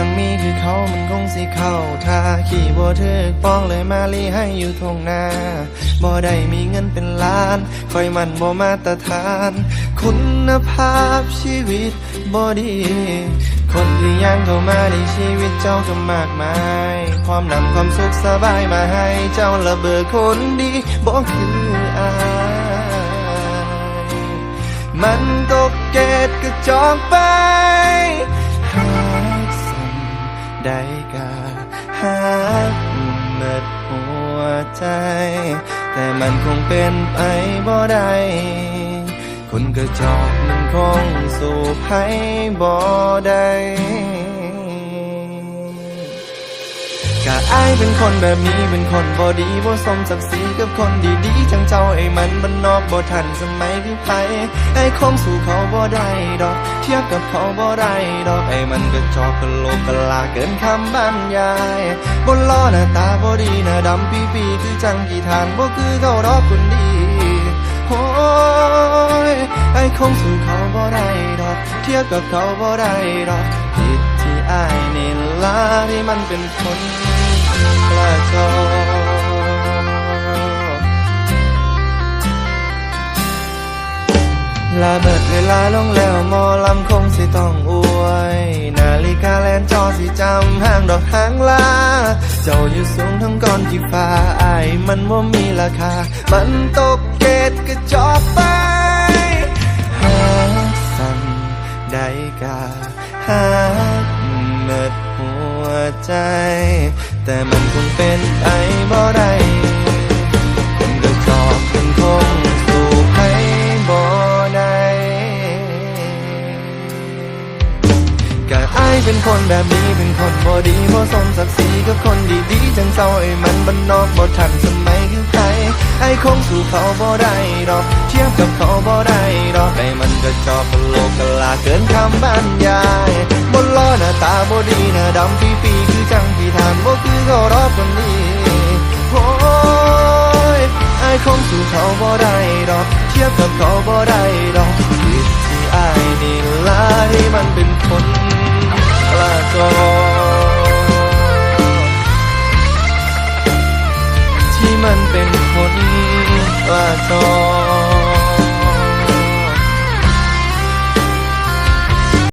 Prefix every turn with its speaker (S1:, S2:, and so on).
S1: างมีคือเขามันคงสิเข้าท่าขี่บ่ถึกป้องเลยมาลีให้อยู่ทงนาบ่ได้มีเงินเป็นล้านคอยมันบ่มาตรฐาน คุณภาพชีวิตบ่ดี คนที่ยังเข้ามาในชีวิตเจ้าก็มากมายความนำความสุขสบายมาให้เจ้าระเบิดคนดีบ่คืออายมันตกเกตกระจอกไป ใจ แต่มันคงเป็นไปบ่ได้คนกระจอกมันคงสู่ให้บ่ได้ กะอายเป็นคนแบบนี้เป็นคนบ่ดีบ่สมศักดิ์ศรีกับคนดีๆจังเจ้าไอ้มันมันนอกบ่ทันสมัยคือไผไอ้คงสู่เขาบ่ได้ดอก เทียบกับเขาบ่ได้ดอกไอ้มันก็จอกกะโลกกะลาเกินคำบรรยายบนล้อหน้าตาบ่ดีหน้าดำปีปีๆคือจังกี่ทานบ่คือเขาดอกคนดีโอ้ยไอ้คงสู่เขาบ่ได้ดอก เทียบกับเขาบ่ได้ดอกผิดที่อายนี่ ที่มันเป็นคนกระจอลาเบิดเวลาลงแล้วมอลำคงสิต้องอวย นาฬิกาแลนจอสิจำห้างดอกหางลา เจ้าอยู่สูงทั้งก้อนที่ฟ้าอายมันว่ามีราคา มันตกเกตกระจอกไปหาสั่นได้กา ใจ แต่มันคงเป็นไปบ่ได้คนกระจอกมันคงสู่ให้บ่ได้กะอเป็นคนแบบนี้เป็นคนบ่ดีบ่สมศักดิ์ศรีกับคนดีๆจังเศร้าไอ้มันบ้านนอกบ่ทันสมัยคือใครไอ้คงสู่เขาบ่ได้ดอก เทียบกับเขาบ่ได้ดอกไอ้มันก็จอกกะโลกกะลาเกินคำบรรยายบนล้อหน้าตาบ่ดีหน้าดำปีปี ที่ทานบ่คือเขารอบคนนี้โอ้ยไอ้คงสู่เขาบ่ได้ดอก เทียบกับเขาบ่ได้ดอกผิดที่ไอายนี่ล่ะที่มันเป็นคนกระจอที่มันเป็นคนกระจอ